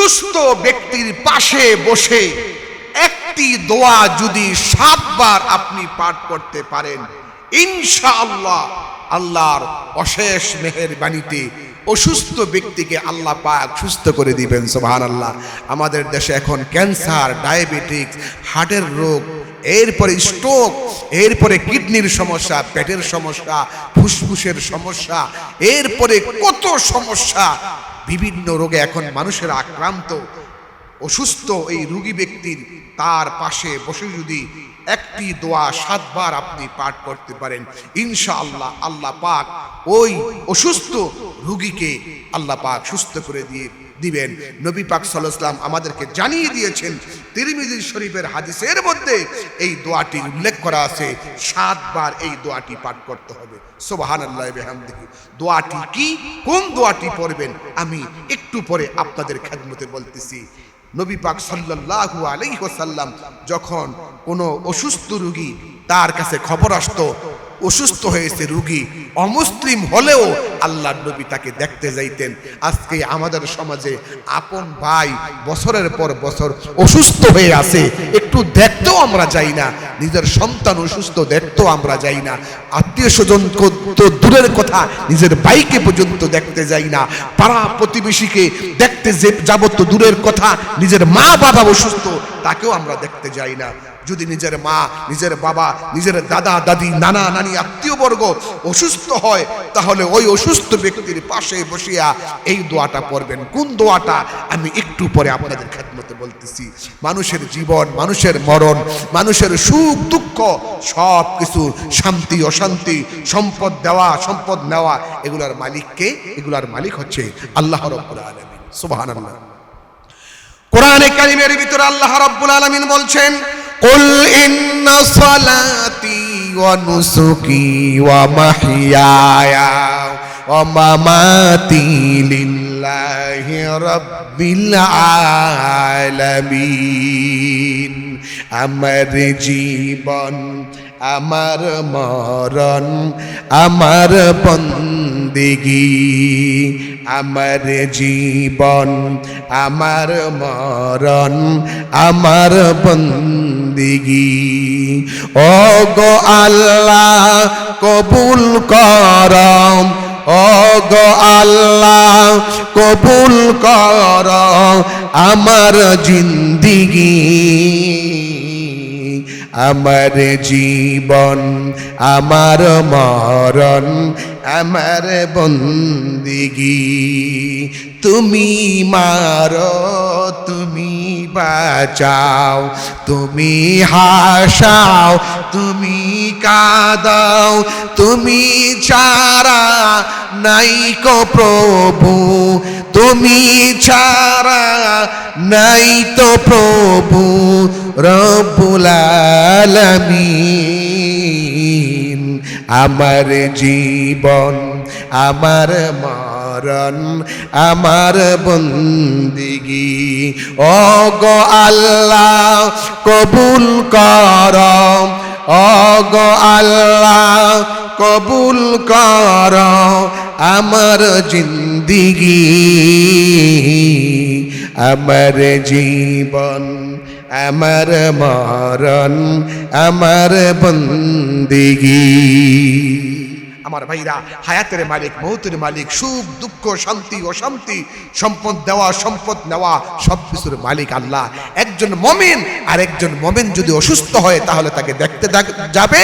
সুস্থ ব্যক্তির পাশে বসে একটি দোয়া যদি সাতবার আপনি পাঠ করতে পারেন, ইনশাআল্লাহ আল্লাহর অশেষ মেহেরবাণীতে অসুস্থ ব্যক্তিকে আল্লাহ পাক সুস্থ করে দিবেন সোহান আল্লাহ আমাদের দেশে এখন ক্যান্সার ডায়াবেটিস হার্টের রোগ, এরপরে স্ট্রোক, এরপরে কিডনির সমস্যা, পেটের সমস্যা, ফুসফুসের সমস্যা, এরপরে কত সমস্যা বিভিন্ন রোগে এখন মানুষের আক্রান্ত অসুস্থ এই রুগী ব্যক্তির তার পাশে বসে যদি একটি দোয়া সাতবার আপনি পাঠ করতে পারেন, ইনশাআল্লাহ আল্লাহ পাক ওই অসুস্থ রুগীকে আল্লাহ পাক সুস্থ করে দিয়ে দিবেন। নবী পাক সাল্লাম আমাদেরকে জানিয়ে দিয়েছেন, তিরমিজি শরীফের হাদিসের মধ্যে এই দোয়াটি উল্লেখ করা আছে, সাতবার এই দোয়াটি পাঠ করতে হবে। সোবাহান আল্লাহ দোয়াটি কি? কোন দোয়াটি পড়বেন? আমি একটু পরে আপনাদের খেদমতে বলতেছি। নবী পাক সাল্লাল্লাহু আলাইহি ওয়াসাল্লাম যখন কোনো অসুস্থ রুগী তার কাছে খবর আসতো অসুস্থ হয়েছে রুগী, অমুসলিম হলেও আল্লাহর নবী তাকে দেখতে যাইতেন। আজকে আমাদের সমাজে আপন ভাই বছরের পর বছর অসুস্থ হয়ে আছে, একটু দেখতেও আমরা যাই না, নিজের সন্তান অসুস্থ দেখতেও আমরা যাই না, আত্মীয় স্বজন তো দূরের কথা, নিজের বাইকে পর্যন্ত দেখতে যাই না, পাড়া প্রতিবেশীকে দেখতে যে যাব তো দূরের কথা, নিজের মা বাবা অসুস্থ, তাকেও আমরা দেখতে যাই না। যদি নিজের মা, নিজের বাবা, নিজের দাদা, দাদি, নানা, নানি আত্মীয় বর্গ অসুস্থ হয়, তাহলে ওই অসুস্থ ব্যক্তির পাশে বসিয়া এই দোয়াটা পড়বেন। কোন দোয়াটা? আমি একটু পরে আপনাদের খেদমতে বলতেছি। মানুষের জীবন, মানুষের মরণ, মানুষের সুখ, দুঃখ সব কিছু শান্তি, অশান্তি, সম্পদ দেওয়া, সম্পদ নেওয়া, এগুলার মালিককে এগুলার মালিক হচ্ছে আল্লাহ রব্বুল আলামিন। সুবহানাল্লাহ। কোরআনে কারিমের ভিতরে আল্লাহ রাব্বুল আলামিন বলছেন قل إن صلاتي ونسكي ومحياي ومماتي لله رب العالمين আমার জীবন আমার মরণ আমার বন্দিগি আমার জীবন আমার মরণ আমার বন্দিগি ও গো আল্লাহ কবুল করম। ও গো আল্লাহ কবুল কর আমার জিন্দিগি। আমার জীবন, আমার মরণ, আমার বন্দিগি। তুমি মারো, তুমি বাঁচাও, তুমি হাসাও, তুমি কাদাও, তুমি ছাড়া নাই কো প্রভু, তুমি ছাড়া নাই তো প্রভু, রব্বুল আমার জীবন, আমার মরণ আমার বন্দিগি। ও গো আল্লাহ, কবুল কর। ও গো আল্লাহ, কবুল কর। আমার জিন্দিগি, আমার জীবন, আমার মরণ, আমার বন্দিগি। আমার ভাইরা, হায়াতের মালিক, মৌতের মালিক, সুখ, দুঃখ, শান্তি, অশান্তি, সম্পদ দেওয়া, সম্পদ নেওয়া, সব কিছুর মালিক আল্লাহ। একজন মমিন আর একজন মমিন যদি অসুস্থ হয়, তাহলে তাকে দেখতে যাবে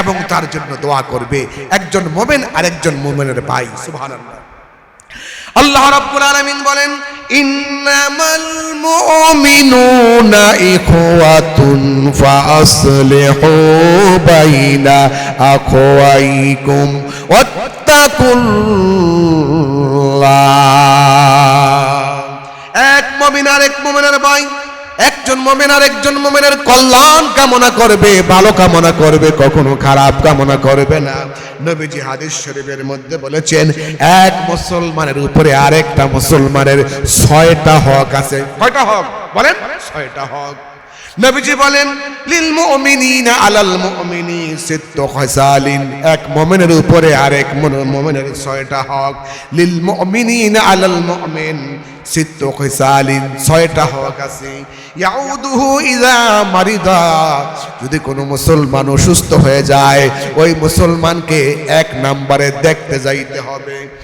এবং তার জন্য দোয়া করবে। একজন মোমেন আর একজন মোমেনের ভাই, সুবহানাল্লাহ। আল্লাহ রাব্বুল আলামিন বলেন إنما المؤمنون إخوة فأصلحوا بين أخويكم واتقوا الله মোমেন একজন মোমেনের কল্যাণ কামনা করবে, ভালো কামনা করবে, কখনো খারাপ কামনা করবে না। নবীজি হাদিস শরীফের মধ্যে বলেছেন, এক মুসলমানের উপরে আরেকটা মুসলমানের ছয়টা হক আছে। কয়টা হক? বলেন, ছয়টা হক। নবীজি বলেন, লিল মুমিনিনা আলাল মুমিনি সিত্তু খাসালিন। এক মুমিনের উপরে আরেক মুমিনের ছয়টা হক। লিল মুমিনিনা আলাল মুমিন সিত্তু খাসালিন। ছয়টা হক আছে। ইয়াউদুহু ইযা মারিদা। যদি কোনো মুসলমান অসুস্থ হয়ে যায়, ওই মুসলমানকে এক নম্বরে দেখতে যাইতে হবে।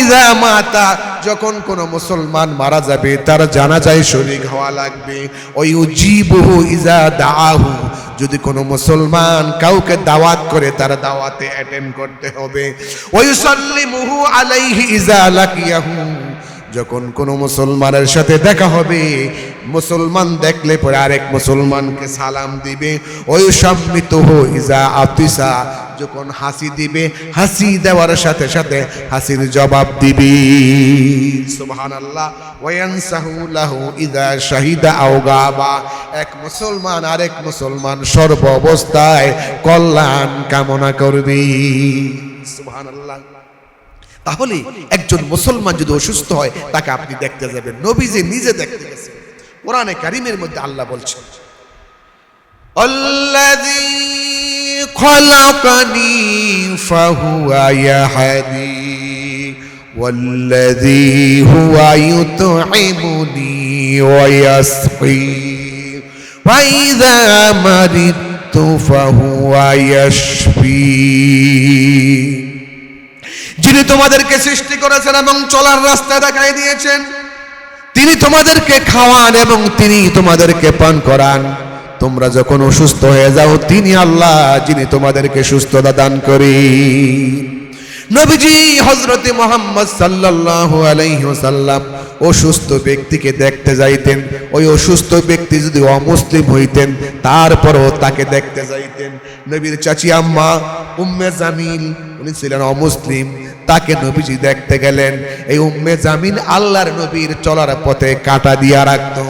ইজা মাতা। যখন কোন মুসলমান মারা যাবে, তার জানা যায় শরীর হওয়া লাগবে। ওই উজিবহু ইজা দাহু যদি কোনো মুসলমান কাউকে দাওয়াত করে, তার দাওয়াতে অ্যাটেন্ড করতে হবে। ওয়ুসাল্লিমুহু আলাইহি ইজা লাকিয়াহু। যখন কোনো মুসলমানের সাথে দেখা হবে, মুসলমান দেখলে পরে আরেক মুসলমানকে সালাম দিবে। ওই সম্মিত ইজা আতিসা, যখন হাসি দিবে, হাসি দেওয়ার সাথে সাথে হাসির জবাব দিবি। সুবহান আল্লাহ লাহু ইদা শাহিদা আও গাবা। এক মুসলমান আরেক মুসলমান সর্ব অবস্থায় কল্যাণ কামনা করবি। সুবহানাল্লাহ। তাহলে একজন মুসলমান যদি অসুস্থ হয় তাকে আপনি দেখতে যাবেন নবী যে নিজে দেখতে গেছেন কোরআনে কারিমের মধ্যে আল্লাহ বলছেন الذي خلقني فهو يهدي والذي هو يطعمني ويسقي فإذا مرضت فهو يشفي যিনি তোমাদেরকে সৃষ্টি করেছেন এবং চলার রাস্তা দেখাই দিয়েছেন। তিনি তোমাদেরকে খাওয়ান এবং তিনি তোমাদেরকে পান করান। তোমরা যখন অসুস্থ হয়ে যাও, তিনি আল্লাহ, যিনি তোমাদেরকে সুস্থতা দান করি নবীজি হজরতে মোহাম্মদ সাল্লাল্লাহু আলাইহি ওয়াসাল্লাম অসুস্থ ব্যক্তিকে দেখতে যাইতেন। ওই অসুস্থ ব্যক্তি যদি অমুসলিম হইতেন, তারপরও তাকে দেখতে যাইতেন। নবীর চাচি আম্মা উম্মে জামিল, উনি ছিলেন অমুসলিম। তাকে নবীজি দেখতে গেলেন। এই উম্মে জামিন আল্লাহর নবীর চলার পথে কাটা দিয়া রাখতো।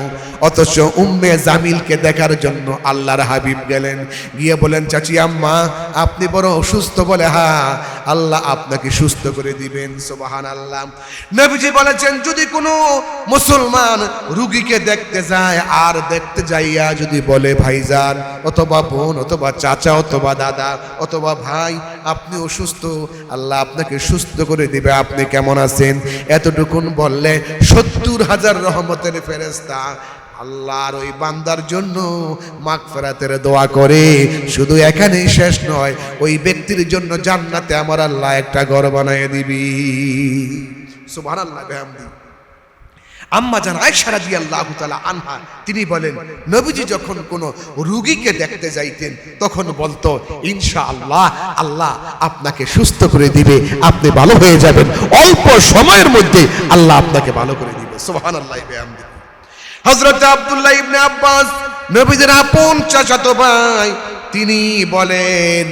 অথচ উম্মে জামিলকে দেখার জন্য আল্লাহর হাবিব গেলেন। গিয়ে বলেন, চাচি, আম্মা, আপনি বড় অসুস্থ বলে হা আল্লাহ আপনাকে সুস্থ করে দিবেন সোবাহান আল্লাহ নবীজি বলেছেন, যদি কোনো মুসলমান রুগীকে দেখতে যায়, আর দেখতে যাইয়া যদি বলে, ভাইজান, অথবা বোন, অথবা চাচা, অথবা দাদা, অথবা ভাই, আপনি অসুস্থ, আল্লাহ আপনাকে সুস্থ করে দিবে, আপনি কেমন আছেন? এতটুকুন বললে সত্তর হাজার রহমতের ফেরেস্তা আল্লাহর ওই বান্দার জন্য মাগফিরাতের দোয়া করে। শুধু এখানেই শেষ নয়, ওই ব্যক্তির জন্য জান্নাতে আমার আল্লাহ একটা ঘর বানিয়ে দিবি। সুবহানাল্লাহ বিহামদি আম্মা জান আয়েশা রাদিয়াল্লাহু তাআলা আনহা, তিনি বলেন, নবীজি যখন কোন রোগীকে দেখতে যাইতেন, তখন বলতো, ইনশাআল্লাহ, আল্লাহ আপনাকে সুস্থ করে দিবে, আপনি ভালো হয়ে যাবেন। অল্প সময়ের মধ্যে আল্লাহ আপনাকে ভালো করে দিবে। সুবহানাল্লাহ বিহামদি হযরত আবদুল্লাহ ইবনে আব্বাস নবীজির আপন চাচাতো ভাই, তিনি বলেন,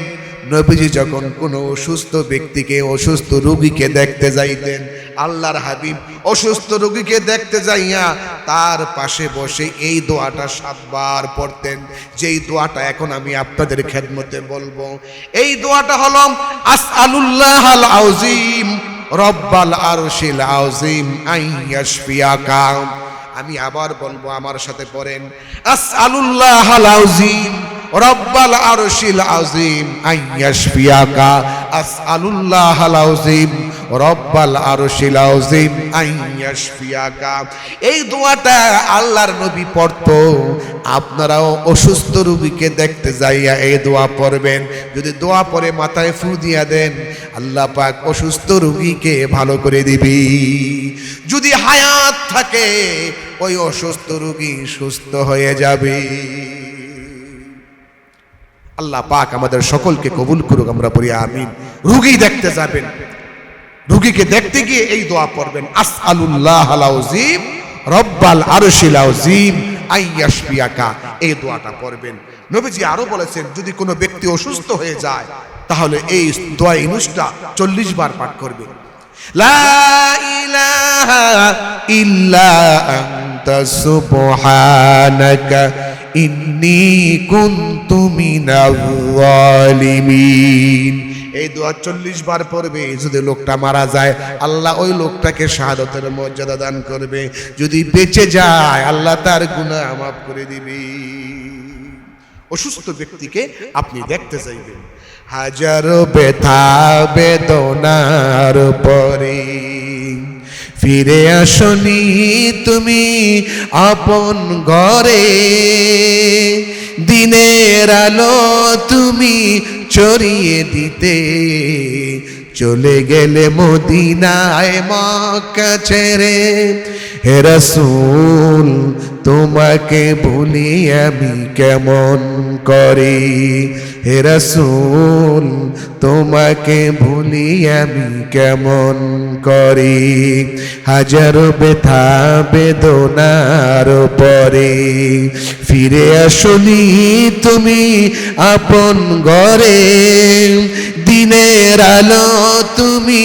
নবীজি যখন কোনো অসুস্থ ব্যক্তিকে, অসুস্থ রোগীকে দেখতে যাইতেন, আল্লাহর হাবিব অসুস্থ রোগীকে দেখতে যাইয়া তার পাশে বসে এই দোয়াটা সাতবার পড়তেন। যেই দোয়াটা এখন আমি আপনাদের খেদমতে বলব। এই দোয়াটা হলো, আসআলুল্লাহ আল আউজিম রব্বাল আরশিল আউজিম আইয়াশফিয়াকা আমি আবার বলব আমার সাথে পড়েন। আসআলুল্লাহ আল আউজিম রব্বাল আরশিল আযীম আইয়াশফিয়াকা আসআলুল্লাহ আল আযীম রব্বাল আরশিল আযীম আইয়াশফিয়াকা এই দোয়াটা আল্লাহর নবী পড়তো, আপনারাও অসুস্থ রোগীকে দেখতে যাইয়া এই দোয়া পড়বেন। যদি দোয়া পরে মাথায় ফু দিয়া দেন, আল্লাহ পাক অসুস্থ রোগীকে ভালো করে দিবি। যদি হায়াত থাকে, ওই অসুস্থ রোগী সুস্থ হয়ে যাবে। আল্লাহ পাক আমাদের সকলকে কবুল করুক আমরা পড়ি আমিন। রুগী দেখতে যাবেন। রুগীকে দেখতে গিয়ে এই দোয়া পড়বেন। আসআলুল্লাহ আলাউজিম রব্বাল আরশিল এই দোয়াটা পড়বেন। নবীজি আরও বলেছেন, যদি কোনো ব্যক্তি অসুস্থ হয়ে যায়, তাহলে এই দোয়া ইনুসটা চল্লিশ বার পাঠ করবে লা ইলাহা ইল্লা আনতা, সুবহানাকা ইন্নি কুনতু মিনাল জালিমিন এই দোয়া চল্লিশ বার পড়বে, যদি লোকটা মারা যায়, আল্লাহ ওই লোকটাকে শাহাদতের মর্যাদা দান করবে। যদি বেঁচে যায়, আল্লাহ তার গুনাহ মাফ করে দিবে। অসুস্থ ব্যক্তিকে আপনি দেখতে চাইবেন। হাজারো ব্যথা বেদনার পরে ফিরে আসনি তুমি আপন ঘরে। দিনের আলো তুমি চড়িয়ে দিতে। চলে গেলে মদিনায় মক্কা ছেড়ে হে রাসূল তোমাকে ভুলি আমি কেমন করি? হে রাসূল, তোমাকে ভুলি আমি কেমন করি? হাজারো ব্যথা বেদনার পরে ফিরে আসনি তুমি আপন ঘরে। দিনের আলো তুমি